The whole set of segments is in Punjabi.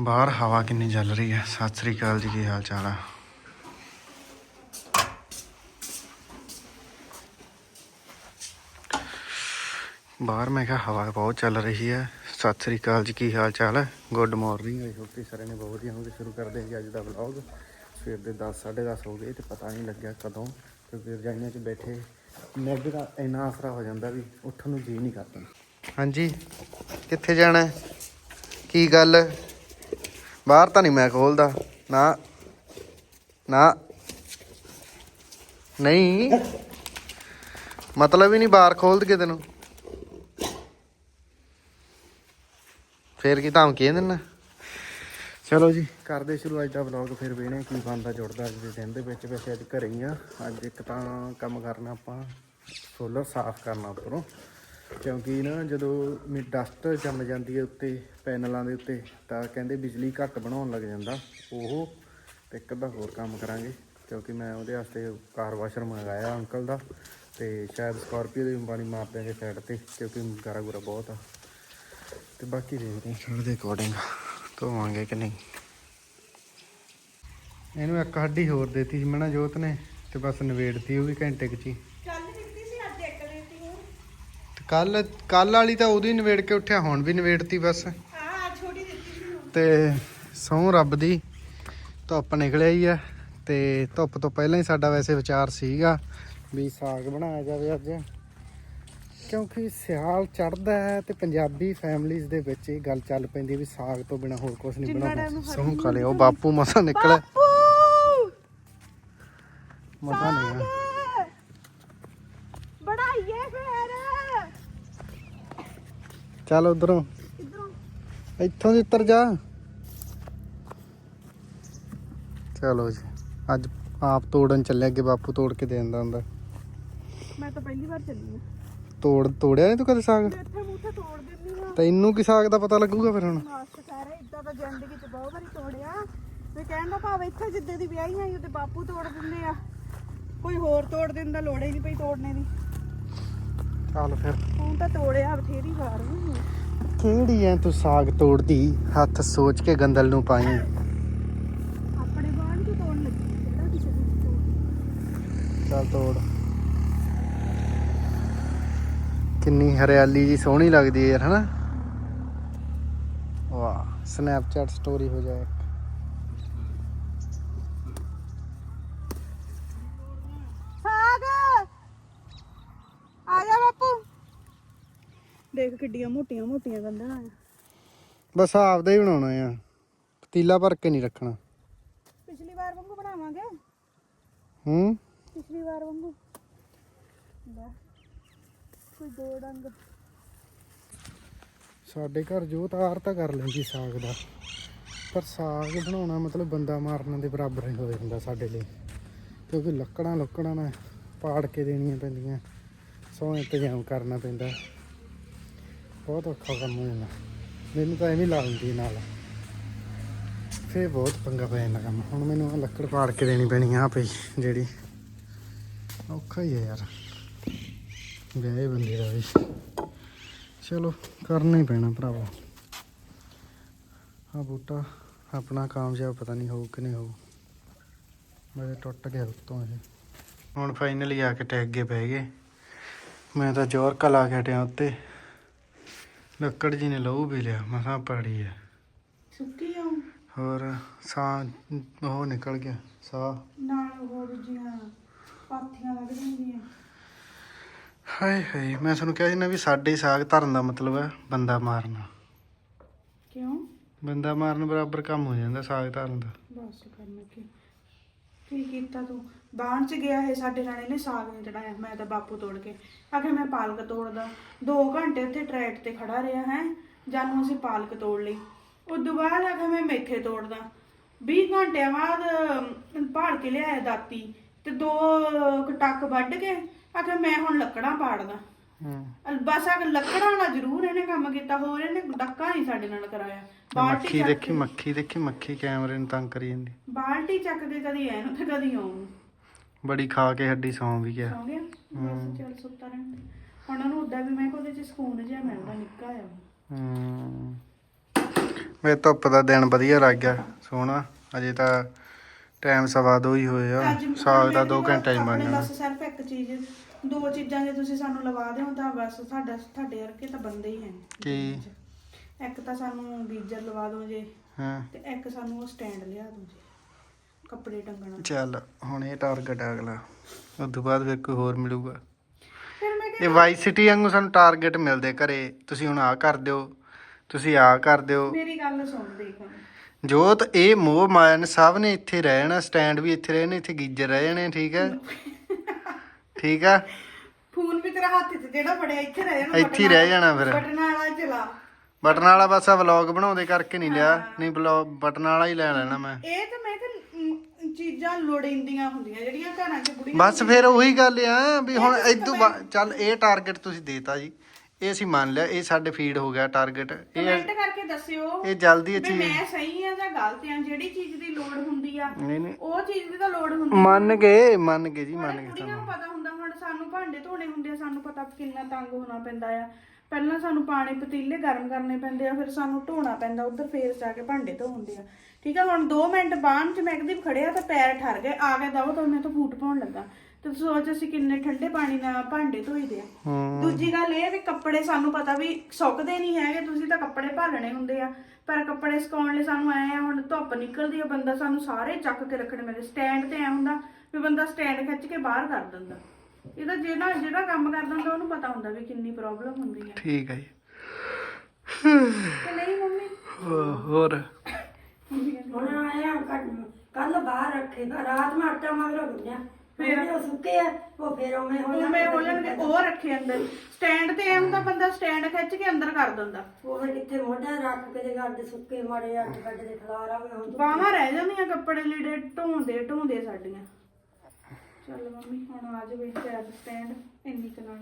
ਬਾਹਰ ਹਵਾ ਕਿੰਨੀ ਚੱਲ ਰਹੀ ਹੈ। ਸਤਿ ਸ੍ਰੀ ਅਕਾਲ ਜੀ, ਕੀ ਹਾਲ ਚਾਲ ਆ? ਬਾਹਰ ਮੈਂ ਕਿਹਾ ਹਵਾ ਬਹੁਤ ਚੱਲ ਰਹੀ ਹੈ। ਸਤਿ ਸ੍ਰੀ ਅਕਾਲ ਜੀ, ਕੀ ਹਾਲ ਚਾਲ ਹੈ? ਗੁੱਡ ਮਾਰਨਿੰਗ ਆਈ ਹੋਪ ਕਿ ਸਾਰੇ ਨੇ ਬਹੁਤ ਵਧੀਆ ਹੋਗੇ ਸ਼ੁਰੂ ਕਰਦੇ ਹਾਂ ਜੀ ਅੱਜ ਦਾ ਵਲੌਗ ਸਵੇਰ ਦੇ 10 10:30 ਹੋ ਗਏ ਤੇ ਪਤਾ ਨਹੀਂ ਲੱਗਿਆ ਕਦੋਂ। ਕਿਉਂਕਿ ਰਜਾਈਆਂ 'ਚ ਬੈਠੇ। ਨਿੱਘ ਦਾ ਇੰਨਾ ਆਸਰਾ ਹੋ ਜਾਂਦਾ ਵੀ ਉੱਠਣ ਨੂੰ ਜੀ ਨਹੀਂ ਕਰਦਾ। ਹਾਂਜੀ। ਕਿੱਥੇ ਜਾਣਾ ਕੀ ਗੱਲ ਬਾਹਰ ਤਾਂ ਨਹੀਂ ਮੈਂ ਖੋਲਦਾ। ਨਾ। ਨਾ। ਨਹੀਂ। ਮਤਲਬ ਹੀ ਨਹੀਂ ਬਾਹਰ ਖੋਲ ਕੇ ਤੈਨੂੰ ਫੇਰ ਕੀ ਧਮਕੀ ਦਿੰਨਾ ਚਲੋ ਜੀ, ਕਰਦੇ ਸ਼ੁਰੂ ਅੱਜ ਦਾ ਵਲੌਗ ਫਿਰ ਵੇਣੇ ਕੀ ਬਣਦਾ ਜੁੜਦਾ ਅੱਜ ਦੇ ਦਿਨ ਦੇ ਵਿੱਚ। ਵੈਸੇ ਅੱਜ ਘਰੇ ਹੀ ਆ। ਅੱਜ ਇੱਕ ਤਾਂ ਕੰਮ ਕਰਨਾ ਆਪਾਂ ਸੋਲਰ ਸਾਫ਼ ਕਰਨਾ ਉੱਪਰੋਂ। ਕਿਉਂਕਿ ਨਾ ਜਦੋਂ ਮੀ ਡਸਟ ਜੰਮ ਜਾਂਦੀ ਹੈ ਉੱਤੇ ਪੈਨਲਾਂ ਦੇ ਉੱਤੇ ਤਾਂ ਕਹਿੰਦੇ ਬਿਜਲੀ ਘੱਟ ਬਣਾਉਣ ਲੱਗ ਜਾਂਦਾ ਉਹ। ਤੇ ਇੱਕ ਅੱਧਾ ਹੋਰ ਕੰਮ ਕਰਾਂਗੇ ਕਿਉਂਕਿ ਮੈਂ ਉਹਦੇ ਵਾਸਤੇ ਕਾਰ ਵਾਸ਼ਰ ਮੰਗਾਇਆ ਅੰਕਲ ਦਾ ਤੇ ਸ਼ਾਇਦ ਸਕਾਰਪੀਓ ਦੇ ਪਾਣੀ ਮਾਰ ਦਿਆਂਗੇ ਸਾਈਡ ਤੇ ਕਿਉਂਕਿ ਗਾਰਾ ਗੁਰਾ ਬਹੁਤ ਆ। ਤੇ ਬਾਕੀ ਦੇਖਦੇ ਹਾਂ। ਛੱਡ ਦੇ ਅਕੋਰਡਿੰਗ ਧੋਵਾਂਗੇ ਕਿ ਨਹੀਂ। ਇਹਨੂੰ ਇੱਕ ਹੱਡੀ ਹੋਰ ਦੇਤੀ ਸੀ ਮਣਾ ਜੋਤ ਨੇ ਤੇ ਬਸ ਨਵੇੜਤੀ ਉਹ ਵੀ ਘੰਟੇ ਕੁ ਚ ਹੀ ਕੱਲ ਦਿੱਤੀ ਸੀ ਅੱਜ ਇੱਕ ਦਿੱਤੀ ਹੂੰ ਤੇ ਕੱਲ ਕੱਲ ਵਾਲੀ ਤਾਂ ਉਹਦੀ ਨਵੇੜ ਕੇ ਉੱਠਿਆ ਹੁਣ ਵੀ ਨਵੇੜਤੀ ਬਸ। ਹਾਂ ਛੋਟੀ ਦਿੱਤੀ ਸੀ। ਤੇ ਸਹੁੰ ਰੱਬ ਦੀ ਧੁੱਪ ਨਿਕਲਿਆ ਹੀ ਆ ਤੇ ਧੁੱਪ ਤੋਂ ਪਹਿਲਾਂ ਹੀ ਸਾਡਾ ਵੈਸੇ ਵਿਚਾਰ ਸੀਗਾ ਵੀ ਸਾਗ ਬਣਾਇਆ ਜਾਵੇ ਅੱਜ। ਕਿਉਂਕਿ ਸਿਆਲ ਚੜਦਾ ਹੈ ਤੇ ਪੰਜਾਬੀ ਫੈਮਲੀਜ਼ ਦੇ ਵਿੱਚ ਇਹ ਗੱਲ ਚੱਲ ਪੈਂਦੀ ਵੀ ਸਾਗ ਤੋਂ ਬਿਨਾ ਹੋਰ ਕੁਝ ਨਹੀਂ ਹਰੀ ਸਹੁੰ ਲਿਆ ਉਹ ਬਾਪੂ ਮਸਾ ਨਿਕਲਿਆ। ਮਸਾ ਨਹੀਂ ਸਾਗ ਬੜਾਈਏ ਫੇਰ ਚੱਲ ਉਧਰੋਂ। ਇਧਰੋਂ ਇੱਥੋਂ ਦੀ ਉੱਤਰ ਜਾ। ਚਲੋ ਜੀ ਅੱਜ ਆਪ ਤੋੜਨ ਚੱਲੇ ਅੱਗੇ ਬਾਪੂ ਤੋੜ ਕੇ ਦੇ ਦਿੰਦਾ ਹੁੰਦਾ। ਮੈਂ ਤਾਂ ਪਹਿਲੀ ਵਾਰ ਚੱਲੀ ਆ ਤੋੜ ਤੋੜਿਆ ਨਹੀਂ ਤੂੰ ਕਦੇ ਸਾਗ? ਇੱਥੇ ਮੂਥੇ ਤੋੜ ਦਿੰਦੀ ਆ ਤੈਨੂੰ ਕੀ ਸਾਗ ਦਾ ਪਤਾ ਲੱਗੂਗਾ ਫਿਰ ਹੁਣ? ਮਾਸਟਰ ਸਾਰੇ ਇਦਾਂ ਤਾਂ ਜ਼ਿੰਦਗੀ 'ਚ ਬਹੁਤ ਵਾਰੀ ਤੋੜਿਆ। ਤੇ ਕਹਿਣ ਦਾ ਭਾਵ ਇੱਥੇ ਜਿੱਦੇ ਦੀ ਵਿਆਹੀ ਆਈ ਉਹਦੇ ਬਾਪੂ ਤੋੜ ਦਿੰਦੇ ਆ। ਕੋਈ ਹੋਰ ਤੋੜ ਦੇਣ ਦਾ ਲੋੜ ਹੀ ਨਹੀਂ ਪਈ ਤੋੜਨੇ ਦੀ। ਚੱਲ ਫਿਰ। ਹੁਣ ਤਾਂ ਤੋੜਿਆ ਬਥੇਰੀ ਵਾਰ ਕਿਹੜੀ ਐ ਤੂੰ ਸਾਗ ਤੋੜਦੀ? ਹੱਥ ਸੋਚ ਕੇ ਗੰਦਲ ਨੂੰ ਪਾਈ। ਆਪਣੇ ਬਾਣ ਤੋਂ ਤੋੜਨ ਲੱਗੀ ਆ, ਕਿਹੜਾ ਕਿਸੇ ਦੀ ਤੋੜ ਚੱਲ ਤੋੜ। ਕਿੰਨੀ ਹਰਿਆਲੀ ਜੀ ਸੋਹਣੀ ਲੱਗਦੀ ਹੈ ਯਾਰ ਹਨਾ? ਵਾਹ ਸਨੈਪਚੈਟ ਸਟੋਰੀ ਹੋ ਜਾਏ ਸਾਗ ਆ ਜਾ ਬਾਪੂ ਦੇਖ ਕਿੱਡੀਆਂ ਮੋਟੀਆਂ ਮੋਟੀਆਂ ਗੰਢਾਂ ਆ। ਬਸ ਆਪਦਾ ਹੀ ਬਣਾਉਣਾ ਆ। ਪਤੀਲਾ ਭਰ ਕੇ ਨਹੀਂ ਰੱਖਣਾ। ਪਿਛਲੀ ਵਾਰ ਵਾਂਗੂ ਬਣਾਵਾਂਗੇ? ਹੂੰ? ਪਿਛਲੀ ਵਾਰ ਵਾਂਗੂ। ਲੈ ਕੋਈ ਦੋ ਡੰਗ। ਸਾਡੇ ਘਰ ਜੋਤ ਆਰ ਤਾਂ ਕਰ ਲੈਂਦੀ ਸਾਗ ਦਾ। ਪਰ ਸਾਗ ਬਣਾਉਣਾ ਮਤਲਬ ਬੰਦਾ ਮਾਰਨ ਦੇ ਬਰਾਬਰ ਹੀ ਹੋ ਜਾਂਦਾ ਸਾਡੇ ਲਈ। ਕਿਉਂਕਿ ਲੱਕੜਾਂ ਲੱਕੜਾਂ ਨਾਲ ਪਾੜ ਕੇ ਦੇਣੀਆਂ ਪੈਂਦੀਆਂ। ਸੋ ਇੰਤਜ਼ਾਮ ਕਰਨਾ ਪੈਂਦਾ। ਬਹੁਤ ਔਖਾ ਕੰਮ ਹੋ ਜਾਂਦਾ। ਮੈਨੂੰ ਤਾਂ ਐਵੇਂ ਲਾ ਦਿੰਦੀ ਨਾਲ। ਫੇਰ ਬਹੁਤ ਪੰਗਾ ਪੈ ਜਾਂਦਾ ਕੰਮ। ਹੁਣ ਮੈਨੂੰ ਆਹ ਲੱਕੜ ਪਾੜ ਕੇ ਦੇਣੀ ਪੈਣੀ ਆ ਪਈ ਜਿਹੜੀ। ਔਖਾ ਹੀ ਹੈ ਯਾਰ। ਵਿਆਹੇ ਬੰਦੇ ਦਾ ਵੀ। ਚਲੋ, ਕਰਨਾ ਹੀ ਪੈਣਾ ਭਰਾਵਾ। ਆ ਬੂਟਾ ਆਪਣਾ ਕਾਮਯਾਬ ਪਤਾ ਨਹੀਂ ਹੋਊ ਕਿ ਨਹੀਂ ਹੋਊ। ਮੇਰੇ ਟੁੱਟ ਗਿਆ ਉੱਤੋਂ ਇਹ। ਹੁਣ ਫਾਈਨਲੀ ਆ ਕੇ ਟੈਗ ਕੇ ਬਹਿ ਗਏ। ਮੈਂ ਤਾਂ ਜ਼ੋਰ ਕਲਾ ਕੇ ਹਟਿਆ ਉੱਤੇ। ਲੱਕੜ ਜੀ ਨੇ ਲਹੂ ਵੀ ਲਿਆ ਮਸਾਂ ਪੜੀ ਹੈ ਸੁੱਕੀ ਜਾਉ ਹੋਰ ਸਾਹ ਉਹ ਨਿਕਲ ਗਿਆ ਸਾਹ। ਨਾਲ ਪਾਥੀਆਂ ਲੱਗ ਜਾਂਦੀਆਂ। ਹਾਏ ਹਾਏ ਮੈਂ ਤੁਹਾਨੂੰ ਕਿਹਾ ਸੀ ਨਾ ਵੀ ਸਾਡੇ ਸਾਗ ਧਰਨ ਦਾ ਮਤਲਬ ਹੈ ਬੰਦਾ ਮਾਰਨਾ। ਕਿਉਂ? ਬੰਦਾ ਮਾਰਨ ਬਰਾਬਰ ਕੰਮ ਹੋ ਜਾਂਦਾ ਸਾਗ ਧਰਨ ਦਾ। ਬਸ ਕਰਨਾ ਕੀ? ਕੀ ਕੀਤਾ ਤੂੰ? ਬਾਣ ਚ ਗਿਆ ਹੈ ਸਾਡੇ ਰਾਣੇ ਨੇ ਸਾਗ ਨਹੀਂ ਚੜਾਇਆ। ਮੈਂ ਤਾਂ ਬਾਪੂ ਤੋੜ ਕੇ ਆਖੇ ਮੈਂ ਪਾਲਕ ਤੋੜਦਾ। 2 ਘੰਟੇ ਉੱਥੇ ਟਰੈਕ ਤੇ ਖੜਾ ਰਿਹਾ ਹੈ ਜਾਨੂੰ ਅਸੀਂ ਪਾਲਕ ਤੋੜ ਲਈ। ਉਦੋਂ ਬਾਅਦ ਆਖੇ ਮੈਂ ਮੇਥੇ ਤੋੜਦਾ। 20 ਘੰਟਿਆਂ ਬਾਅਦ ਭਾਲ ਕੇ ਲਿਆਇਆ ਦਾਤੀ ਤੇ ਦੋ ਕਟੱਕ ਵੱਢ ਕੇ ਆਖੇ ਮੈਂ ਹੁਣ ਲੱਕੜਾਂ ਪਾੜਦਾ। ਹੂੰ। ਬਸ ਆ ਲੱਕੜਾਂ ਨਾਲ ਜ਼ਰੂਰ ਇਹਨੇ ਕੰਮ ਕੀਤਾ ਹੋਰ ਇਹਨੇ ਡੱਕਾ ਨਹੀਂ ਸਾਡੇ ਨਾਲ ਕਰਾਇਆ। ਮੱਖੀ ਦੇਖੀ ਮੱਖੀ ਦੇਖੀ ਮੱਖੀ ਕੈਮਰੇ ਨੂੰ ਤੰਗ ਕਰੀ ਜਾਂਦੀ। ਬਾਲਟੀ ਚੱਕ ਕੇ ਕਦੀ ਐਨੂੰ ਤੇ ਕਦੀ ਆਉਂ ਬੜੀ ਖਾ ਕੇ ਹੱਡੀ ਸੌਂ ਵੀ ਗਿਆ। ਸੌਂ ਗਿਆ? ਬਸ ਚੱਲ ਸੁੱਤਾ ਰਹਿਣ ਉਹਨਾਂ ਨੂੰ ਉਦਾਂ ਵੀ ਮੈਂ ਉਹਦੇ ਚ ਸਕੂਨ ਜਿਹਾ ਮਿਲਦਾ ਨਿੱਕਾ ਆ ਹੂੰ। ਵੇ ਧੁੱਪ ਦਾ ਦਿਨ ਵਧੀਆ ਲੱਗ ਗਿਆ ਸੋਹਣਾ। ਅਜੇ ਤਾਂ ਟਾਈਮ ਸਵਾ ਦੋ ਹੀ ਹੋਏ ਆ। ਸਾਗ ਦਾ ਮੇਰੇ 2 ਕੋਲ ਘੰਟੇ ਹੀ ਬਣ ਜਾਣਾ ਬਸ ਸਿਰਫ ਇੱਕ ਚੀਜ਼ ਦੋ ਚੀਜ਼ਾਂ ਜੇ ਤੁਸੀਂ ਸਾਨੂੰ ਲਵਾ ਦਿਓ ਤਾਂ ਬਸ ਸਾਡਾ ਤੁਹਾਡੇ ਵਰਗੇ ਤਾਂ ਬੰਦੇ ਹੀ ਹੈ ਕੀ? ਇੱਕ ਤਾਂ ਸਾਨੂੰ ਗੀਜ਼ਰ ਲਵਾ ਦਿਓ ਜੇ ਹਾਂ। ਤੇ ਇੱਕ ਸਾਨੂੰ ਉਹ ਸਟੈਂਡ ਲਿਆ ਦਿਓ ਜੀ। ਕੱਪੜੇ ਟੰਗਣਾ। ਚੱਲ ਹੁਣ ਇਹ ਟਾਰਗੇਟ ਆ ਅਗਲਾ। ਉਸ ਤੋਂ ਬਾਅਦ ਫਿਰ ਕੋਈ ਹੋਰ ਮਿਲੂਗਾ। ਫਿਰ ਮੈਂ ਇਹ ਵਾਈ ਸਿਟੀ ਵਾਂਗੂ ਸਾਨੂੰ ਟਾਰਗੇਟ ਮਿਲਦੇ ਘਰੇ। ਤੁਸੀਂ ਹੁਣ ਆ ਕਰ ਦਿਓ ਤੁਸੀਂ ਆ ਕਰ ਦਿਓ। ਮੇਰੀ ਗੱਲ ਸੁਣ ਦੇਖ ਜੋਤ ਇਹ ਮੋਹ ਮਾਇਨ ਸਭ ਨੇ ਇੱਥੇ ਰਹਿਣਾ ਸਟੈਂਡ ਵੀ ਇੱਥੇ ਰਹਿਣੇ ਇੱਥੇ ਗੀਜਰ ਰਹਿ ਜਾਣੇ ਠੀਕ ਹੈ ਠੀਕ ਆ? ਫੋਨ ਵੀ ਤੇਰਾ ਹੱਥ 'ਚ ਜਿਹੜਾ ਫੜਿਆ ਇੱਥੇ ਰਹਿ ਜਾਣਾ ਇੱਥੇ ਹੀ ਰਹਿ ਜਾਣਾ ਫਿਰ। ਬਟਨ ਵਾਲਾ ਚਲਾ। ਬਟਨ ਵਾਲਾ ਬਸ ਆ ਵਲੌਗ ਬਣਾਉਂਦੇ ਕਰਕੇ ਨਹੀਂ ਲਿਆ। ਨਹੀਂ ਵਲੌਗ ਬਟਨ ਵਾਲਾ ਹੀ ਲੈ ਲੈਣਾ ਮੈਂ। ਇਹ ਤਾਂ ਮੈਂ ਕਿ ਚੀਜ਼ਾਂ ਲੋੜੀਂਦੀਆਂ ਹੁੰਦੀਆਂ ਜਿਹੜੀਆਂ ਘਰਾਂ 'ਚ ਬੁੜੀਆਂ ਬਸ ਫਿਰ ਉਹੀ ਗੱਲ ਆ ਵੀ ਹੁਣ ਇਦੋਂ ਚੱਲ ਇਹ ਟਾਰਗੇਟ ਤੁਸੀਂ ਦੇਤਾ ਜੀ ਇਹ ਅਸੀਂ ਮੰਨ ਲਿਆ ਇਹ ਸਾਡੇ ਫੀਡ ਹੋ ਗਿਆ ਟਾਰਗੇਟ ਇਹ ਕਮੈਂਟ ਕਰਕੇ ਦੱਸਿਓ ਇਹ ਜਲਦੀ ਵੀ ਅਚੀਵ ਮੈਂ ਸਹੀ ਆ ਜਾਂ ਗਲਤ ਆ ਜਿਹੜੀ ਚੀਜ਼ ਦੀ ਲੋੜ ਹੁੰਦੀ ਆ ਨਹੀਂ ਨਹੀਂ। ਉਹ ਚੀਜ਼ ਦੀ ਤਾਂ ਲੋੜ ਹੁੰਦੀ ਆ। ਮੰਨ ਗਏ ਮੰਨ ਗਏ ਜੀ ਮੰਨ ਗਏ ਕੁੜੀਆਂ ਨੂੰ ਪਤਾ ਹੁੰਦਾ ਹੁਣ ਸਾਨੂੰ ਭਾਂਡੇ ਧੋਣੇ ਹੁੰਦੇ ਆ ਸਾਨੂੰ ਪਤਾ ਕਿੰਨਾ ਤੰਗ ਹੋਣਾ ਪੈਂਦਾ ਆ। ਪਹਿਲਾਂ ਸਾਨੂੰ ਪਾਣੀ ਪਤੀਲੇ ਗਰਮ ਕਰਨੇ ਪੈਂਦੇ ਆ ਫਿਰ ਸਾਨੂੰ ਧੋਣਾ ਪੈਂਦਾ ਉਧਰ ਫੇਰ ਜਾ ਕੇ ਭਾਂਡੇ ਧੋ ਹੁੰਦੇ ਆ। ਠੀਕ ਆ ਹੁਣ 2 ਮਿੰਟ ਬਾਅਦ ਚ ਮੈਗਦੀਪ ਖੜਿਆ ਤਾਂ ਪੈਰ ਠਰ ਗਏ ਆ ਕੇ ਦਵੋ ਤਾਂ ਮੈਂ ਤਾਂ ਫੂਟ ਪਾਉਣ ਲੱਗਾ। ਤੇ ਸੋਚ ਅਸੀਂ ਕਿੰਨੇ ਠੰਡੇ ਪਾਣੀ ਨਾਲ ਭਾਂਡੇ ਧੋਈਦੇ ਆ। ਦੂਜੀ ਗੱਲ ਇਹ ਵੀ ਕੱਪੜੇ ਸਾਨੂੰ ਪਤਾ ਵੀ ਸੁੱਕਦੇ ਨਹੀਂ ਹੈਗੇ ਤੁਸੀਂ ਤਾਂ ਕੱਪੜੇ ਭਾਲਣੇ ਹੁੰਦੇ ਆ। ਪਰ ਕੱਪੜੇ ਸੁਕਾਉਣ ਲਈ ਸਾਨੂੰ ਐ ਆ ਹੁਣ ਧੁੱਪ ਨਿਕਲਦੀ ਆ ਬੰਦਾ ਸਾਨੂੰ ਸਾਰੇ ਚੱਕ ਕੇ ਰੱਖਣੇ ਪੈਂਦੇ। ਸਟੈਂਡ ਤੇ ਐ ਹੁੰਦਾ ਵੀ ਬੰਦਾ ਸਟੈਂਡ ਖਿੱਚ ਕੇ ਬਾਹਰ ਕਰ ਦਿੰਦਾ। ਇਹਦਾ ਜਿਹੜਾ ਜਿਹੜਾ ਕੰਮ ਕਰਦਾ ਹੁੰਦਾ ਉਹਨੂੰ ਪਤਾ ਹੁੰਦਾ ਵੀ ਕਿੰਨੀ ਪ੍ਰੋਬਲਮ ਹੁੰਦੀ ਆ। ਠੀਕ ਹੈ ਜੀ। ਤੇ ਨਹੀਂ ਮੰਮੀ? ਹੋ- ਹੋਰ। ਹੁਣ ਆਇਆ ਕੱਲ ਬਾਹਰ ਰੱਖੇ ਤਾਂ ਰਾਤ ਮੈਂ ਆਟਾ ਮਗਰੋਂ ਗੁੰਨਿਆ। ਫਿਰ? ਉਹ ਸੁੱਕੇ ਆ ਉਹ ਫਿਰ ਉਵੇਂ ਹੋ ਹੁਣ ਮੈਂ ਹੋ ਜਾਣਗੇ ਉਹ ਰੱਖੇ ਅੰਦਰ। ਸਟੈਂਡ ਤੇ ਐ ਹੁੰਦਾ ਬੰਦਾ ਸਟੈਂਡ ਖਿੱਚ ਕੇ ਅੰਦਰ ਕਰ ਦਿੰਦਾ। ਉਹ ਫਿਰ ਕਿੱਥੇ ਮੋਢਾ ਰੱਖ ਕੇ ਦੇ ਗੱਡ ਸੁੱਕੇ ਮਾੜੇ ਅੱਡ ਗੱਡ ਦੇ ਖਲਾਰ ਆਵੇ ਹੁਣ ਬਾਹਾਂ ਰਹਿ ਜਾਂਦੀਆਂ ਕੱਪੜੇ ਲੀੜੇ ਢੋਂਦੇ ਢੋਂਦੇ ਸਾਡੀਆਂ। ਚੱਲ ਮੰਮੀ ਹੁਣ ਆ ਜਾਵੇ ਚਾਰ ਸਟੈਂਡ ਇੰਨੀ ਕੁ ਨਾਲ।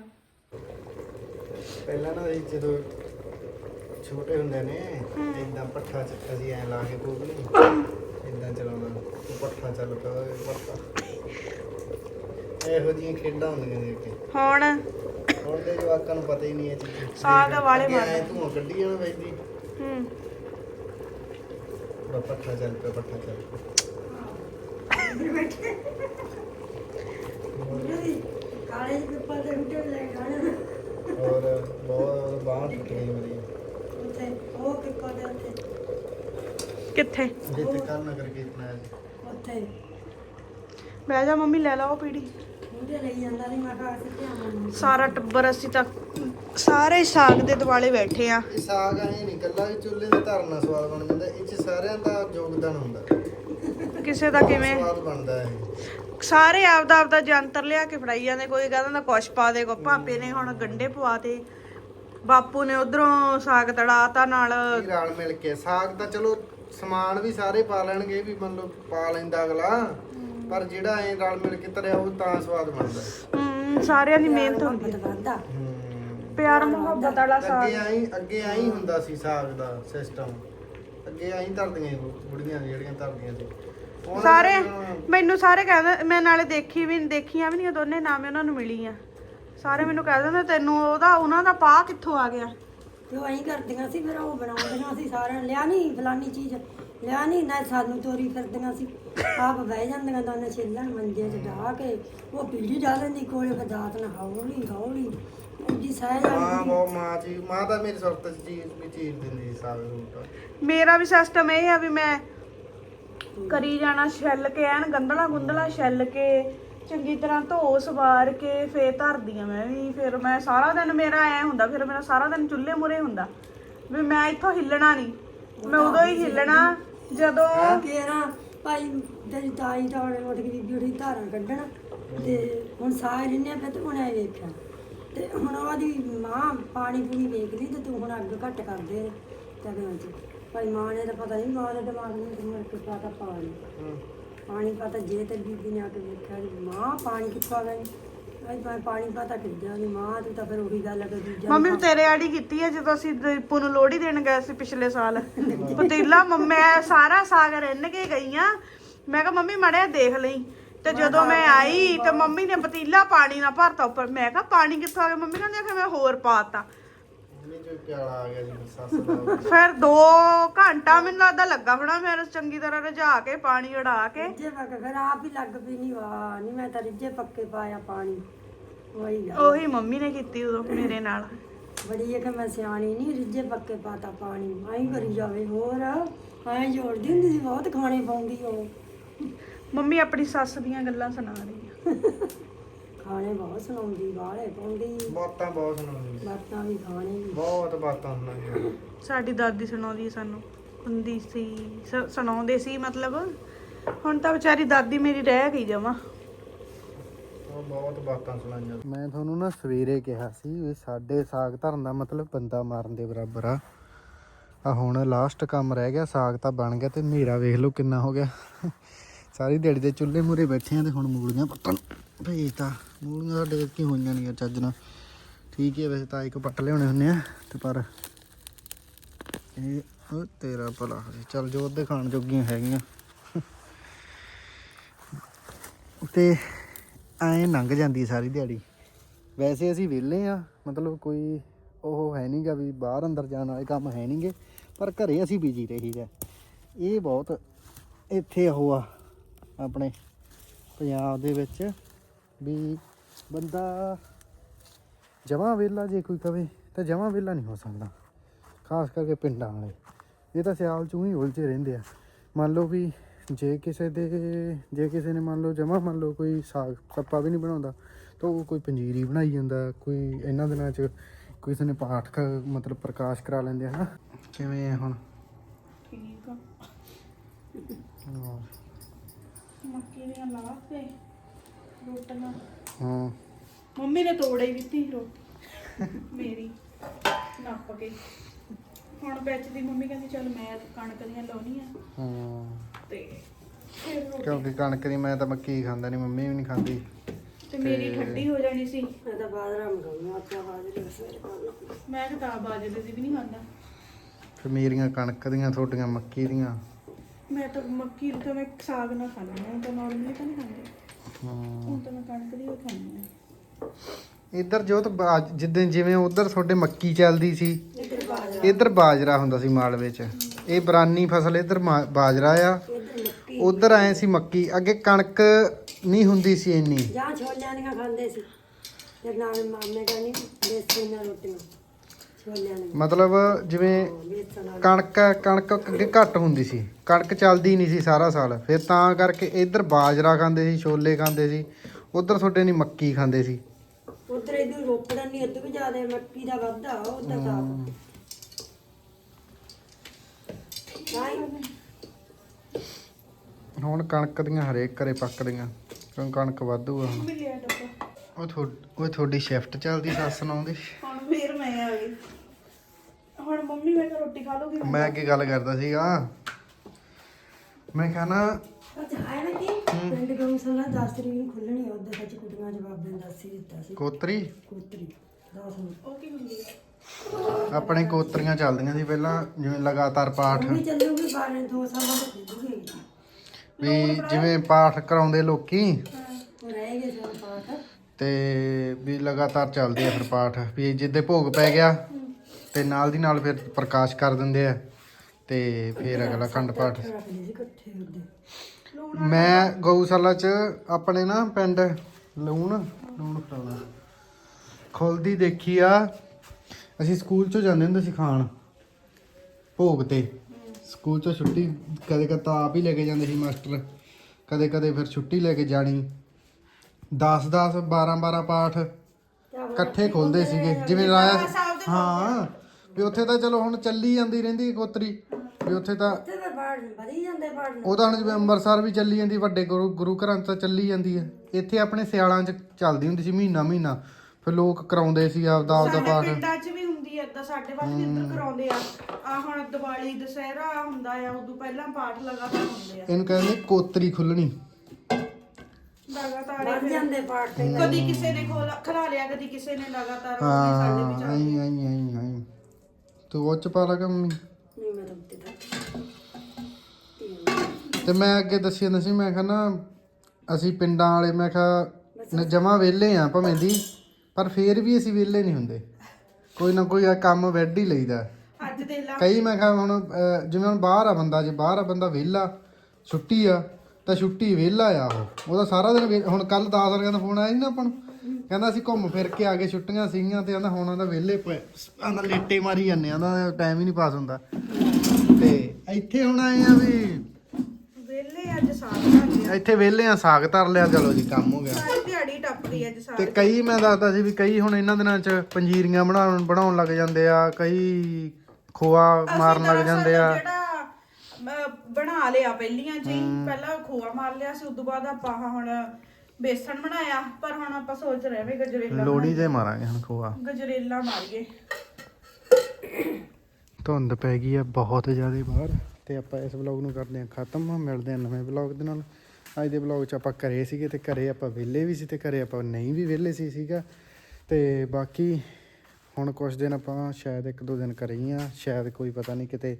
ਪਹਿਲਾਂ ਨਾ ਅਸੀਂ ਜਦੋਂ ਛੋਟੇ ਹੁੰਦੇ ਨੇ ਇਦਾਂ ਪੱਠਾ ਚ ਅਸੀਂ ਐ ਲਾ ਕੇ ਨਹੀਂ ਇਦਾਂ ਚਲਾਉਣਾ ਉਹ ਪੱਠਾ ਚੱਲ ਪਿਆ ਪੱਠਾ। ਇਹੋ ਜਿਹੀਆਂ ਖੇਡਾਂ ਹੁੰਦੀਆਂ ਨੇ ਅੱਗੇ ਹੁਣ? ਹੁਣ ਦੇ ਜਵਾਕਾਂ ਨੂੰ ਪਤਾ ਹੀ ਨਹੀਂ ਇਹ ਚੀਜ਼ ਸਾਗ ਵਾਲੇ। ਐਂ ਧੂਆਂ ਕੱਢੀ ਜਾਣਾ ਵੇਦੀ ਹੂੰ। ਪੱਠਾ ਚੱਲ ਪਿਆ ਪੱਠਾ ਚੱਲ ਪਿਆ। ਕਾਲੇ ਦੇ ਉੱਪਰ ਦੇ ਉੱਤੇ ਲੈ ਗਾਣੇ ਔਰ ਬਹੁਤ ਬਾਹਰ ਟੁੱਟ ਗਈ ਮੇਰੀ। ਉੱਥੇ ਉਹ ਕਿੱਕੋ ਦੇ ਉੱਤੇ ਕਿੱਥੇ? ਜਿੱਥੇ ਕੱਲ ਨਗਰ ਕੀਰਤਨ ਆਇਆ ਸੀ। ਉੱਥੇ ਬਹਿ ਜਾ ਮੰਮੀ ਲੈ ਲਾ ਉਹ ਪੀੜੀ। ਉਹਦੇ ਲਈ ਜਾਂਦਾ ਨਹੀਂ ਮੈਂ ਕਿਹਾ ਅਸੀਂ ਧਿਆਨ ਸਾਰਾ ਟੱਬਰ ਅਸੀਂ ਤਾਂ ਸਾਰੇ ਸਾਗ ਦੇ ਦਿਵਾਲੇ ਬੈਠੇ ਆ। ਇਹ ਸਾਗ ਐ ਨਹੀਂ ਕੱਲਾ ਚੁੱਲ੍ਹੇ ਤੇ ਧਰਨਾ ਸਵਾਦ ਬਣ ਜਾਂਦਾ ਇਹ ਚ ਸਾਰਿਆਂ ਦਾ ਯੋਗਦਾਨ ਹੁੰਦਾ। ਕਿਸੇ ਦਾ ਕਿਵੇਂ? ਸਵਾਦ ਬਣਦਾ ਸਾਰੇ ਆਪਦਾ ਆਪਦਾ ਜੰਤਰ ਲਿਆ ਕੇ ਫੜਾਈ ਜਾਂਦੇ ਕੋਈ ਕਹਿੰਦਾ ਕੁਛ ਪਾ ਦੇ ਕੋ ਭਾਪੇ ਨੇ ਹੁਣ ਗੰਡੇ ਪਵਾ ਤੇ। ਬਾਪੂ ਨੇ ਉਧਰੋਂ ਸਾਗ ਤੜਾਤਾ ਨਾਲ। ਇਹ ਰਲ ਮਿਲ ਕੇ ਸਾਗ ਤਾਂ ਚਲੋ ਸਮਾਨ ਵੀ ਸਾਰੇ ਪਾ ਲੈਣਗੇ ਇਹ ਵੀ ਮੰਨ ਲਓ ਪਾ ਲੈਂਦਾ ਅਗਲਾ ਪਰ ਜਿਹੜਾ ਐ ਰਲ ਮਿਲ ਕੇ ਤਰਿਆ ਉਹ ਤਾਂ ਸਵਾਦ ਬਣਦਾ। ਹਮ, ਸਾਰਿਆਂ ਦੀ ਮਿਹਨਤ ਹੁੰਦੀ ਹੂੰ। ਪਿਆਰ ਮੁਹੱਬਤ ਵਾਲਾ ਸਾਗ। ਅੱਗੇ ਆਈ ਅੱਗੇ ਆਈ ਹੁੰਦਾ ਸੀ ਸਾਗ ਦਾ ਸਿਸਟਮ ਅੱਗੇ ਆਈ ਧਰਦੀਆਂ ਸੀ ਬੁੜੀਆਂ ਜਿਹੜੀਆਂ ਧਰਦੀਆਂ ਸੀ। ਸਾਰੇ ਜਦੋਂ- ਮੈਨੂੰ ਸਾਰੇ ਕਹਿੰਦੇ ਮੈਂ ਨਾਲੇ ਦੇਖੀ ਵੀ ਦੇਖੀਆਂ ਵੀ ਨਹੀਂ ਉਹ ਦੋਨੇ ਨਾ ਮੈਂ ਉਹਨਾਂ ਨੂੰ ਮਿਲੀ ਆ ਸਾਰੇ ਮੈਨੂੰ ਕਹਿ ਦਿੰਦੇ ਤੈਨੂੰ ਉਹਦਾ ਉਹਨਾਂ ਦਾ ਪਾ ਕਿੱਥੋਂ ਆ ਗਿਆ? ਤੇ ਉਹ ਐਂ ਕਰਦੀਆਂ ਸੀ ਫਿਰ ਉਹ ਬਣਾਉਂਦੀਆਂ ਸੀ ਸਾਰਿਆਂ ਨੇ, ਲਿਆ ਨਹੀਂ ਫਲਾਨੀ ਚੀਜ਼ ਲਿਆ ਨਹੀਂ ਨਾ ਸਾਨੂੰ ਤੋਰੀ ਫਿਰਦੀਆਂ ਸੀ। ਆਪ ਬਹਿ ਜਾਂਦੀਆਂ ਦੋਨੇ ਛਿੱਲਣ ਮੰਜੇ 'ਚ ਢਾ ਕੇ ਉਹ ਪੀੜੀ ਢਾ ਲੈਂਦੀ ਕੋਲੇ ਫਿਰ ਦਾਤ ਨਾਲ ਹੌਲੀ ਹੌਲੀ ਇੰਦੀ ਸਹਿਜ ਮਾਂ ਆਉਂਦੀ ਬਹੁਤ ਮਾਂ ਜੀ ਮਾਂ ਤਾਂ ਮੇਰੀ ਸੁਰਤ ਚ ਚੀਜ਼ ਵੀ ਚੀਜ਼ ਦਿੰਦੀ ਸੀ ਸਾਗ ਰੂਟ। ਮੇਰਾ ਵੀ ਸਿਸਟਮ ਇਹ ਆ ਵੀ ਮੈਂ ਕਰੀ ਜਾਣਾ ਛਿੱਲ ਕੇ ਐਨ ਗੰਦਲਾ ਗੁੰਦਲਾ ਛਿੱਲ ਕੇ ਚੰਗੀ ਤਰ੍ਹਾਂ ਧੋ ਸਵਾਰ ਕੇ ਫੇਰ ਧਰਦੀ ਆ ਮੈਂ ਵੀ ਫਿਰ ਮੈਂ ਸਾਰਾ ਦਿਨ ਮੇਰਾ ਐ ਹੁੰਦਾ ਫਿਰ ਮੇਰਾ ਸਾਰਾ ਦਿਨ ਚੁੱਲ੍ਹੇ ਮੁਰੇ ਹੁੰਦਾ ਵੀ ਮੈਂ ਇੱਥੋਂ ਹਿੱਲਣਾ ਨਹੀਂ ਮੈਂ ਉਦੋਂ ਹੀ ਹਿੱਲਣਾ ਜਦੋਂ ਨਾ ਭਾਈ ਤੇਰੀ ਤਾਈ ਤਾਂ ਉਹਨੇ ਉੱਠ ਕੇ ਉਹਦੀ ਧਾਰਾਂ ਕੱਢਣ ਤੇ ਹੁਣ ਸਾਹ ਰਿੰਨੇ ਪਏ ਤੇ ਹੁਣ ਐ ਵੇਖਿਆ। ਤੇ ਹੁਣ ਉਹਦੀ ਮਾਂ ਪਾਣੀ ਪੂਣੀ ਵੇਖਦੀ ਤੇ ਤੂੰ ਹੁਣ ਅੱਗ ਘੱਟ ਕਰ ਦੇ ਤਵੇ ਵਿੱਚ ਭਾਈ ਮਾਂ ਨੇ ਤਾਂ ਪਤਾ ਨਹੀਂ ਮਾਂ ਦੇ ਦਿਮਾਗ ਨੂੰ ਕਿੰਨਾ ਕਿ ਪਤਾ ਪਾਣੀ। ਪਾਣੀ ਪਤਾ ਜੇ ਤੇ ਬੀਬੀ ਨੇ ਆ ਕੇ ਵੇਖਿਆ ਵੀ ਮਾਂ ਪਾਣੀ ਕਿੱਥੋਂ ਆ ਗਿਆ ਭਾਈ ਭਾਈ ਪਾਣੀ ਪਤਾ ਕਿੱਦਾਂ ਦੀ ਮਾਂ ਤੂੰ ਤਾਂ ਫਿਰ ਉਹੀ ਗੱਲ ਹੈ ਕਿ ਦੂਜਾ ਮੰਮੀ ਵੀ ਤੇਰੇ ਆੜੀ ਕੀਤੀ ਹੈ ਜਦੋਂ ਅਸੀਂ ਦੀਪੂ ਨੂੰ ਲੋਹੜੀ ਦੇਣ ਗਏ ਸੀ ਪਿਛਲੇ ਸਾਲ। ਪਤੀਲਾ ਮੰਮੀ ਮੈਂ ਸਾਰਾ ਸਾਗ ਰਿੰਨ ਕੇ ਗਈ ਆ ਮੈਂ ਕਿਹਾ ਮੰਮੀ ਮੜਿਆ ਦੇਖ ਲਈ। ਤੇ ਜਦੋਂ ਮੈਂ ਆਈ ਤੇ ਮੰਮੀ ਨੇ ਪਤੀਲਾ ਪਾਣੀ ਨਾਲ ਭਰਤਾ ਉੱਪਰ। ਮੈਂ ਕਿਹਾ ਪਾਣੀ ਕਿੱਥੋਂ ਆ ਗਿਆ? ਮੰਮੀ ਕਹਿੰਦੀ ਆਖੇ ਮੈਂ ਹੋਰ ਪਾਤਾ। ਨਹੀਂ ਜੋ ਪਿਆਲਾ ਆ ਗਿਆ ਜੀ ਸੱਸ ਦਾ ਫਿਰ 2 ਘੰਟਾ ਮੈਨੂੰ ਲੱਗਦਾ ਲੱਗਾ ਹੋਣਾ ਫਿਰ ਚੰਗੀ ਤਰ੍ਹਾਂ ਰਝਾ ਕੇ ਪਾਣੀ ਉਡਾ ਕੇ। ਰਿੱਝੇ ਪੱਕੇ ਫਿਰ ਆਪ ਹੀ ਲੱਗ ਪਈ ਨਹੀਂ ਵਾਹ ਨਹੀਂ ਮੈਂ ਤਾਂ ਰਿੱਝੇ ਪੱਕੇ ਪਾਇਆ ਪਾਣੀ। ਵਹੀ ਗੱਲ। ਉਹੀ ਮੰਮੀ ਨੇ ਕੀਤੀ ਉਦੋਂ ਮੇਰੇ ਨਾਲ। ਬੜੀ ਹੈ ਕਿ ਮੈਂ ਸਿਆਣੀ ਨਹੀਂ ਰਿੱਝੇ ਪੱਕੇ ਪਾਤਾ ਪਾਣੀ। ਆਈ ਕਰੀ ਜਾਵੇ ਹੋਰ ਐਂ ਜੋੜਦੀ ਹੁੰਦੀ ਸੀ ਬਹੁਤ ਖਾਣੇ ਪਾਉਂਦੀ ਉਹ। ਮੰਮੀ ਆਪਣੀ ਸੱਸ ਦੀਆਂ ਗੱਲਾਂ ਸੁਣਾ ਰਹੀ ਆ। ਖਾਣੇ ਬਹੁਤ ਸੁਣਾਉਂਦੀ ਵਾਲੇ ਪਾਉਂਦੀ। ਬਾਤਾਂ ਬਹੁਤ ਸੁਣਾਉਂਦੀ। ਬਾਤਾਂ ਵੀ ਖਾਣੇ ਵੀ। ਬਹੁਤ ਬਾਤਾਂ ਸੁਣਾਉਂਦੀ ਸਾਡੀ ਦਾਦੀ ਸੁਣਾਉਂਦੀ ਸਾਨੂੰ। ਹੁੰਦੀ ਸੀ ਸ- ਸੁਣਾਉਂਦੇ ਸੀ ਮਤਲਬ। ਹੁਣ ਤਾਂ ਵਿਚਾਰੀ ਦਾਦੀ ਮੇਰੀ ਰਹਿ ਗਈ ਜਮਾ। ਉਹ ਬਹੁਤ ਬਾਤਾਂ ਸੁਣਾਈਆਂ। ਮੈਂ ਤੁਹਾਨੂੰ ਨਾ ਸਵੇਰੇ ਕਿਹਾ ਸੀ ਵੀ ਸਾਡੇ ਸਾਗ ਧਰਨ ਦਾ ਮਤਲਬ ਬੰਦਾ ਮਾਰਨ ਦੇ ਬਰਾਬਰ ਆ। ਆ ਹੁਣ ਲਾਸਟ ਕੰਮ ਰਹਿ ਗਿਆ ਸਾਗ ਤਾਂ ਬਣ ਗਿਆ ਤੇ ਹਨੇਰਾ ਵੇਖ ਲਓ ਕਿੰਨਾ ਹੋ ਗਿਆ। ਸਾਰੀ ਦਿਹਾੜੀ ਦੇ ਚੁੱਲ੍ਹੇ ਮੂਰੇ ਬੈਠੇ ਆ ਤੇ ਹੁਣ ਮੂਲੀਆਂ ਪੱਟਣ। ਭੇਜਤਾ ਮੂਲੀਆਂ ਸਾਡੇ ਕੀ ਹੋਈਆਂ ਨਹੀਂ ਚੱਜ ਨਾਲ। ਠੀਕ ਹੈ ਵੈਸੇ ਤਾਂ ਇੱਕ ਪੱਟ ਲਿਆਉਣੇ ਹੁੰਨੇ ਆ ਤੇ ਪਰ ਇਹ ਉਹ ਤੇਰਾ ਭਲਾ ਚੱਲ ਜੋ ਉਹਦੇ ਖਾਣ ਜੋਗੀਆਂ ਹੈਗੀਆਂ। ਤੇ ਐਂ ਲੰਘ ਜਾਂਦੀ ਸਾਰੀ ਦਿਹਾੜੀ। ਵੈਸੇ ਅਸੀਂ ਵਿਹਲੇ ਆ, ਮਤਲਬ ਕੋਈ ਉਹ ਹੈ ਨਹੀਂਗਾ ਵੀ ਬਾਹਰ ਅੰਦਰ ਜਾਣ ਵਾਲੇ ਕੰਮ ਹੈ ਨਹੀਂਗੇ ਪਰ ਘਰੇ ਅਸੀਂ ਬਿਜ਼ੀ ਰਹੀਦਾ ਇਹ ਬਹੁਤ ਇੱਥੇ ਉਹ ਆ, ਆਪਣੇ ਪੰਜਾਬ ਦੇ ਵਿੱਚ। ਵੀ ਬੰਦਾ ਜਮਾਂ ਵਿਹਲਾ ਜੇ ਕੋਈ ਕਵੇ ਤਾਂ ਜਮਾਂ ਵਿਹਲਾ ਨਹੀਂ ਹੋ ਸਕਦਾ। ਖਾਸ ਕਰਕੇ ਪਿੰਡਾਂ ਵਾਲੇ। ਇਹ ਤਾਂ ਸਿਆਲ ਚੋਂ ਹੀ ਉਲਝੇ ਰਹਿੰਦੇ ਆ। ਮੰਨ ਲਓ ਵੀ ਜੇ ਕਿਸੇ ਦੇ ਜੇ ਕਿਸੇ ਨੇ ਮੰਨ ਲਓ ਜਮਾ ਮੰਨ ਲਓ ਕੋਈ ਸਾਗ ਸੱਪਾ ਵੀ ਨਹੀਂ ਬਣਾਉਂਦਾ ਤਾਂ ਉਹ ਕੋਈ ਪੰਜੀਰੀ ਬਣਾਈ ਜਾਂਦਾ ਕੋਈ ਇਹਨਾਂ ਦਿਨਾਂ 'ਚ ਕਿਸੇ ਨੇ ਪਾਠ ਮਤਲਬ ਪ੍ਰਕਾਸ਼ ਕਰਾ ਲੈਂਦੇ ਹਨਾ? ਕਿਵੇਂ ਹੁਣ? ਠੀਕ ਆ। ਮੱਕੀ ਦੀਆਂ ਲਾ ਕੇ ਰੋਟੀਆਂ। ਹਾਂ। ਮੰਮੀ ਨੇ ਤੋੜੇ ਦਿੱਤੀ ਰੋਟੀ। ਮੇਰੀ ਨੱਪ ਕੇ। ਹੁਣ ਵਿੱਚ ਦੀ ਮੰਮੀ ਕਹਿੰਦੀ ਚਲ ਮੈਂ ਕਣਕ ਦੀਆਂ ਲਾਉਣੀਆਂ ਹਾਂ। ਤੇ ਫਿਰ ਰੋਟੀ ਕਿਉਂਕਿ ਕਣਕ ਦੀ ਮੈਂ ਤਾਂ ਮੱਕੀ ਖਾਂਦਾ ਨਹੀਂ ਮੰਮੀ ਵੀ ਨਹੀਂ ਖਾਂਦੀ। ਤੇ ਮੇਰੀ ਠੰਡੀ ਹੋ ਜਾਣੀ ਸੀ। ਮੈਂ ਤਾਂ ਬਾਜਰਾ ਬਾਜਰੇ ਸਵੇਰੇ ਖਾਣਾ ਮੈਂ ਕਿਤਾਬ ਬਾਜਦੇ ਦੀ ਵੀ ਨਹੀਂ ਖਾਂਦਾ। ਫਿਰ ਮੇਰੀਆਂ ਕਣਕ ਦੀਆਂ ਤੁਹਾਡੀਆਂ ਮੱਕੀ ਦੀਆਂ। ਮੈਂ ਤਾਂ ਮੱਕੀ ਤਾਂ ਮੈਂ ਸਾਗ ਨਾਲ ਖਾਂਦੀ ਹਾਂ ਤਾਂ ਨਾਰਮਲੀ ਤਾਂ ਨਹੀਂ ਖਾਂਦੀ। ਹੁਣ ਤਾਂ ਮੈਂ ਕਣਕ ਦੀ ਹੀ ਖਾਂਦੀ ਹਾਂ। ਇੱਧਰ ਜੋਤ ਬਾਜ- ਜਿੱਦਾਂ ਜਿਵੇਂ ਉਧਰ ਤੁਹਾਡੇ ਮੱਕੀ ਚੱਲਦੀ ਸੀ ਇੱਧਰ ਬਾਜਰਾ। ਇੱਧਰ ਬਾਜਰਾ ਹੁੰਦਾ ਸੀ ਮਾਲਵੇ 'ਚ ਇਹ ਬਰਾਨੀ ਫਸਲ ਇੱਧਰ ਮਾ- ਬਾਜਰਾ ਆ। ਇੱਧਰ ਮੱਕੀ। ਉਧਰ ਆਏ ਸੀ ਮੱਕੀ। ਅੱਗੇ ਕਣਕ ਨਹੀਂ ਹੁੰਦੀ ਸੀ ਇੰਨੀ। ਜਾਂ ਛੋਲਿਆਂ ਦੀਆਂ ਖਾਂਦੇ ਸੀ। ਤੇ ਨਾਲ ਮਾਮੇ ਦਾ ਨਹੀਂ ਬੇਸਣ ਨਾਲ ਰੋਟੀਆਂ। ਮਤਲਬ ਜਿਵੇਂ ਕਣਕ ਕਣਕ ਅੱਗੇ ਘੱਟ ਹੁੰਦੀ ਸੀ। ਕਣਕ ਚੱਲਦੀ ਨਹੀਂ ਸੀ ਸਾਰਾ ਸਾਲ। ਫਿਰ ਤਾਂ ਕਰਕੇ ਇੱਧਰ ਬਾਜਰਾ ਖਾਂਦੇ ਸੀ ਛੋਲੇ ਖਾਂਦੇ ਸੀ। ਉਧਰ ਤੁਹਾਡੇ ਨਹੀਂ ਮੱਕੀ ਖਾਂਦੇ ਸੀ। ਉਧਰ ਇਧਰ ਰੋਪੜਾ ਨਹੀਂ ਅੱਧ ਵੀ ਜ਼ਿਆਦਾ ਮੱਕੀ ਦਾ ਵਾਧਾ ਉਧਰ ਦਾ ਨਹੀਂ ਹੁਣ ਕਣਕ ਦੀਆਂ ਹਰੇਕ ਘਰੇ ਪੱਕਦੀਆਂ ਕਿਉਂ ਕਣਕ ਵਾਧੂ ਆ ਹੁਣ? ਮਿਲਿਆ ਡੱਬਾ। ਉਹ ਥੋ- ਉਹ ਤੁਹਾਡੀ ਸ਼ਿਫਟ ਚੱਲਦੀ ਸੱਸ ਨਾਲ ਹੁਣ ਫੇਰ ਮੈਂ ਆ ਗਈ। ਹੁਣ ਮੰਮੀ ਮੈਂ ਕਿਹਾ ਰੋਟੀ ਖਾ ਲੋਗੀ ਮੈਂ ਅੱਗੇ ਗੱਲ ਕਰਦਾ ਸੀਗਾ। ਮੈਂ ਕਹਣਾ ਆਇਆ ਨਾ ਕਿ? ਪਿੰਡ ਗਊਸ਼ਾਲਾ 10 ਤਰੀਕ ਨੂੰ ਖੁੱਲਣੀ ਉਧਰ ਸੱਚ ਕੁੜੀਆਂ ਜਵਾਬ ਨੇ ਦੱਸ ਹੀ ਦਿੱਤਾ ਸੀ। ਕੋਤਰੀ? ਕੋਤਰੀ 10 ਨੂੰ ਉਹ ਕੀ ਹੁੰਦੀ ਹੈ ਆਪਣੇ ਕੋਤਰੀਆਂ ਚੱਲਦੀਆਂ ਸੀ ਪਹਿਲਾਂ ਜਿਵੇਂ ਲਗਾਤਾਰ ਪਾਠ। ਵੀ ਚੱਲੂਗੀ ਬਾਰੇ 2 ਸਾਲਾਂ ਤੋਂ ਖੁੱਲੂਗੀ ਵੀ ਜਿਵੇਂ ਪਾਠ ਕਰਾਉਂਦੇ ਲੋਕੀ ਉਹ ਰਹਿ ਗਏ ਸਨ ਪਾਠ। ਤੇ ਵੀ ਲਗਾਤਾਰ ਚੱਲਦੇ ਆ ਫਿਰ ਪਾਠ ਵੀ ਜਿੱਦੇ ਭੋਗ ਪੈ ਗਿਆ। ਤੇ ਨਾਲ ਦੀ ਨਾਲ ਫਿਰ ਪ੍ਰਕਾਸ਼ ਕਰ ਦਿੰਦੇ ਆ ਤੇ ਫਿਰ ਅਗਲਾ ਖੰਡ ਪਾਠ। ਮੈਂ ਗਊਸ਼ਾਲਾ ਚ ਆਪਣੇ ਨਾ ਪਿੰਡ ਲੂਣ ਲੂਣ ਫੜਾਉਣਾ ਖੁੱਲਦੀ ਦੇਖੀ ਆ ਅਸੀਂ ਸਕੂਲ ਚੋਂ ਜਾਂਦੇ ਹੁੰਦੇ ਸੀ ਖਾਣ ਭੋਗ ਤੇ। ਸਕੂਲ ਚੋਂ ਛੁੱਟੀ ਕਦੇ ਕਦੇ ਤਾਂ ਆਪ ਹੀ ਲੈ ਕੇ ਜਾਂਦੇ ਸੀ ਮਾਸਟਰ। ਕਦੇ ਕਦੇ ਫਿਰ ਛੁੱਟੀ ਲੈ ਕੇ ਜਾਣੀ। 10 10 12 12 ਪਾਠ ਇਕੱਠੇ ਖੁੱਲਦੇ ਸੀਗੇ। ਜਿਵੇਂ ਰਾਇਆ ਹਾਂ। ਵੀ ਉੱਥੇ ਤਾਂ ਚਲੋ ਹੁਣ ਚੱਲੀ ਜਾਂਦੀ ਰਹਿੰਦੀ ਕੋਤਰੀ ਵੀ ਉੱਥੇ ਤਾਂ ਉੱਥੇ ਤਾਂ ਬਾੜ ਵਧੀ ਜਾਂਦੇ ਬਾੜ ਉਹਦਾ ਹੁਣ ਜਿਵੇਂ ਅੰਮ੍ਰਿਤਸਰ ਵੀ ਚੱਲੀ ਜਾਂਦੀ ਵੱਡੇ ਗੁਰੂ ਗੁਰੂ ਘਰਾਂ 'ਚ ਤਾਂ ਚੱਲੀ ਜਾਂਦੀ ਹੈ। ਇੱਥੇ ਆਪਣੇ ਸਿਆਲਾਂ 'ਚ ਚੱਲਦੀ ਹੁੰਦੀ ਸੀ ਮਹੀਨਾ ਮਹੀਨਾ ਫਿਰ ਲੋਕ ਕਰਾਉਂਦੇ ਸੀ ਆਪਦਾ ਆਪਦਾ ਸਾਡੇ ਪਾਠ। ਪਿੰਡਾਂ 'ਚ ਵੀ ਹੁੰਦੀ ਐ ਏਦਾਂ ਸਾਡੇ ਵੱਲ ਵੀ ਇੱਧਰ ਕਰਾਉਂਦੇ ਆ। ਆ ਹੁਣ ਦੀਵਾਲੀ ਦਸਹਿਰਾ ਹੁੰਦਾ ਆ ਉਦੋਂ ਪਹਿਲਾਂ ਪਾਠ ਲਗਾਤਾਰ ਹੁੰਦੇ ਆ। ਇਹਨੂੰ ਕਹਿੰਦੇ ਕੋਤਰੀ ਖੁੱਲਣੀ ਲਗਾਤਾਰ ਵੱਧ ਜਾਂਦੇ ਪਾਠ ਤੇ। ਕਦੀ ਕਿਸੇ ਨੇ ਖੋਲ ਖਲਾ ਲਿਆ ਕਦੀ ਕਿਸੇ ਨੇ ਲਗਾਤਾਰ ਉਹਨੇ ਸਾਡੇ ਆਈ ਆਈ ਆਈ ਆਈ। ਤੂੰ ਉਹ ਚ ਪਾ ਲਗਾ ਮੰਮੀ ਨਹੀਂ ਮੈਂ ਤਾਂ ਉੱਤੇ ਤਾਂ ਮੈਂ ਅੱਗੇ ਦੱਸੀ ਜਾਂਦਾ ਸੀ ਮੈਂ ਕਿਹਾ ਨਾ ਅਸੀਂ ਪਿੰਡਾਂ ਵਾਲੇ ਮੈਂ ਕਿਹਾ ਜਮਾ ਵਿਹਲੇ ਆ ਭਾਵੇਂ ਦੀ ਪਰ ਫੇਰ ਵੀ ਅਸੀਂ ਵਿਹਲੇ ਨਹੀਂ ਹੁੰਦੇ। ਕੋਈ ਨਾ ਕੋਈ ਕੰਮ ਵੱਢ ਹੀ ਲਈਦਾ। ਅੱਜ ਦੇ ਲਾ ਕਈ ਮੈਂ ਕਿਹਾ ਹੁਣ ਜਿਵੇਂ ਹੁਣ ਬਾਹਰ ਆ ਬੰਦਾ ਜੇ ਬਾਹਰ ਆ ਬੰਦਾ ਵਿਹਲਾ ਛੁੱਟੀ ਆ ਤਾਂ ਛੁੱਟੀ ਵਿਹਲਾ ਆ ਉਹ। ਉਹਦਾ ਸਾਰਾ ਦਿਨ ਹੁਣ ਕੱਲ 10 ਵਰਗਾ ਦਾ ਫੋਨ ਆਇਆ ਸੀ ਨਾ ਆਪਾਂ ਨੂੰ। ਕਹਿੰਦਾ ਅਸੀਂ ਘੁੰਮ ਫਿਰ ਕੇ ਆ ਗਏ ਛੁੱਟੀਆਂ ਸੀਗੀਆਂ ਤੇ ਕਹਿੰਦਾ ਹੁਣ ਉਹਦਾ ਵਿਹਲੇ ਪਏ। ਆਂਦਾ ਲੇਟੇ ਮਾਰੀ ਜਾਂਦੇ ਆਂਦਾ ਟਾਈਮ ਹੀ ਨਹੀਂ ਪਾਸ ਹੁੰਦਾ। ਤੇ ਇੱਥੇ ਹੁਣ ਆਏ ਆ ਵੀ ਵੇਲੇ ਅੱਜ ਸਾਗ ਗਿਆ ਇੱਥੇ ਵਿਹਲੇ ਆ ਸਾਗ ਧਰ ਲਿਆ ਚਲੋ ਜੀ ਕੰਮ ਹੋ ਗਿਆ। ਸਾਰੀ ਦਿਹਾੜੀ ਟੱਪਦੀ ਅੱਜ ਸਾਗ। ਤੇ ਕਈ ਮੈਂ ਦੱਸਦਾ ਸੀ ਵੀ ਕਈ ਹੁਣ ਇਹਨਾਂ ਦਿਨਾਂ 'ਚ ਪੰਜੀਰੀਆਂ ਬਣਾਉਣ ਬਣਾਉਣ ਲੱਗ ਜਾਂਦੇ ਆ ਕਈ ਖੋਆ ਮਾਰਨ ਲੱਗ ਜਾਂਦੇ ਆ। ਦਰਅਸਲ ਜਿਹੜਾ ਅਹ, ਬਣਾ ਲਿਆ ਪਹਿਲੀਆਂ ਜੀ ਪਹਿਲਾਂ ਖੋਆ ਮਾਰ ਲਿਆ ਸੀ ਉਦੋਂ ਬਾਅਦ ਆਪਾਂ ਆਹ ਹੁਣ ਬੇਸਣ ਬਣਾਇਆ ਪਰ ਹੁਣ ਆਪਾਂ ਸੋਚ ਰਹੇ ਵੀ ਗਜਰੇਲਾ ਲੋੜੀ ਤੇ ਮਾਰਾਂਗੇ ਹੁਣ ਖੋਆ। ਗਜਰੇਲਾ ਮਾਰੀਏ। ਧੁੰਦ ਪੈ ਗਈ ਆ ਬਹੁਤ ਜ਼ਿਆਦਾ ਬਾਹਰ ਤੇ ਆਪਾਂ ਇਸ ਵਲੌਗ ਨੂੰ ਕਰਦੇ ਹਾਂ ਖਤਮ ਮਿਲਦੇ ਹਾਂ ਨਵੇਂ ਵਲੌਗ ਦੇ ਨਾਲ। ਅੱਜ ਦੇ ਵਲੌਗ 'ਚ ਆਪਾਂ ਘਰੇ ਸੀਗੇ ਤੇ ਘਰੇ ਆਪਾਂ ਵਿਹਲੇ ਵੀ ਸੀ ਤੇ ਘਰੇ ਆਪਾਂ ਨਹੀਂ ਵੀ ਵਿਹਲੇ ਸੀ ਸੀਗਾ। ਤੇ ਬਾਕੀ ਹੁਣ ਕੁਝ ਦਿਨ ਆਪਾਂ ਸ਼ਾਇਦ ਇੱਕ ਦੋ ਦਿਨ ਹੀ ਆ ਸ਼ਾਇਦ ਕੋਈ ਪਤਾ ਨਹੀਂ ਕਿਤੇ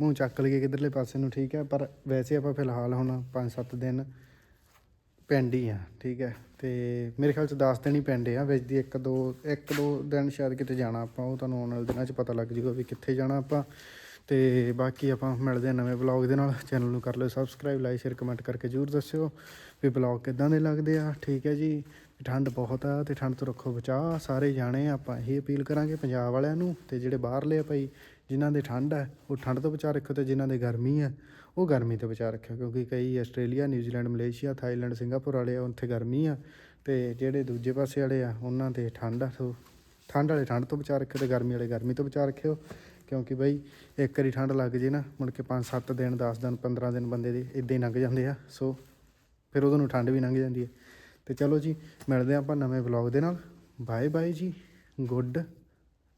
ਮੂੰਹ ਚੱਕ ਲਈਏ ਕਿਧਰਲੇ ਪਾਸੇ ਨੂੰ ਠੀਕ ਹੈ ਪਰ ਵੈਸੇ ਆਪਾਂ ਫਿਲਹਾਲ ਹੁਣ 5-7 ਦਿਨ ਪਿੰਡ ਹੀ ਆ, ਠੀਕ ਹੈ। ਤੇ ਮੇਰੇ ਖਿਆਲ ਚ 10 ਦਿਨ ਹੀ ਪਿੰਡ ਆ, ਵਿੱਚ ਦੀ ਇੱਕ ਦੋ ਇੱਕ ਦੋ ਦਿਨ ਸ਼ਾਇਦ ਕਿਤੇ ਜਾਣਾ ਆਪਾਂ, ਉਹ ਤੁਹਾਨੂੰ ਆਉਣ ਵਾਲੇ ਦਿਨਾਂ ਚ ਪਤਾ ਲੱਗ ਜੂਗਾ ਵੀ ਕਿੱਥੇ ਜਾਣਾ ਆਪਾਂ। ਤੇ ਬਾਕੀ ਆਪਾਂ ਮਿਲਦੇ ਹਾਂ ਨਵੇਂ ਵਲੌਗ ਦੇ ਨਾਲ। ਚੈਨਲ ਨੂੰ ਕਰ ਲਿਓ ਸਬਸਕ੍ਰਾਈਬ ਲਾਈਕ ਸ਼ੇਅਰ ਕਮੈਂਟ ਕਰਕੇ ਜਰੂਰ ਦੱਸਿਓ ਵੀ ਵਲੌਗ ਕਿੱਦਾਂ ਦੇ ਲੱਗਦੇ ਆ, ਠੀਕ ਹੈ ਜੀ। ਠੰਡ ਬਹੁਤ ਆ ਤੇ ਠੰਡ ਤੋਂ ਰੱਖੋ ਬਚਾਅ। ਸਾਰੇ ਜਾਣੇ ਆਪਾਂ ਇਹੀ ਅਪੀਲ ਕਰਾਂਗੇ ਪੰਜਾਬ ਵਾਲਿਆਂ ਨੂੰ ਤੇ ਜਿਹੜੇ ਬਾਹਰਲੇ ਆ ਭਾਈ ਜਿਨ੍ਹਾਂ ਦੇ ਠੰਡ ਹੈ, ਉਹ ਠੰਡ ਤੋਂ ਬਚਾ ਰੱਖਿਓ ਅਤੇ ਜਿਨ੍ਹਾਂ ਦੇ ਗਰਮੀ ਹੈ, ਉਹ ਗਰਮੀ ਤੋਂ ਬਚਾ ਰੱਖਿਓ, ਕਿਉਂਕਿ ਕਈ Australia, New Zealand, Malaysia, Thailand, Singapore ਵਾਲੇ ਆ, ਉੱਥੇ ਗਰਮੀ ਆ ਅਤੇ ਜਿਹੜੇ ਦੂਜੇ ਪਾਸੇ ਵਾਲੇ ਆ, ਉਹਨਾਂ ਦੇ ਠੰਡ ਆ, ਸੋ ਠੰਡ ਵਾਲੇ ਠੰਡ ਤੋਂ ਬਚਾ ਰੱਖਿਓ ਅਤੇ ਗਰਮੀ ਵਾਲੇ ਗਰਮੀ ਤੋਂ ਬਚਾ ਰੱਖਿਓ, ਕਿਉਂਕਿ ਬਈ ਇੱਕ ਵਾਰੀ ਠੰਡ ਲੱਗ ਜੇ ਨਾ, ਮੁੜ ਕੇ 5-7 ਦਿਨ 10 ਦਿਨ 15 ਦਿਨ ਬੰਦੇ ਦੇ ਇਦਾਂ ਹੀ ਲੰਘ ਜਾਂਦੇ ਆ, ਸੋ ਫਿਰ ਉਦੋਂ ਨੂੰ ਠੰਡ ਵੀ ਲੰਘ ਜਾਂਦੀ ਹੈ। ਤੇ ਚਲੋ ਜੀ, ਮਿਲਦੇ ਹਾਂ ਆਪਾਂ ਨਵੇਂ ਵਲੌਗ ਦੇ ਨਾਲ bye bye ji, good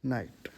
night.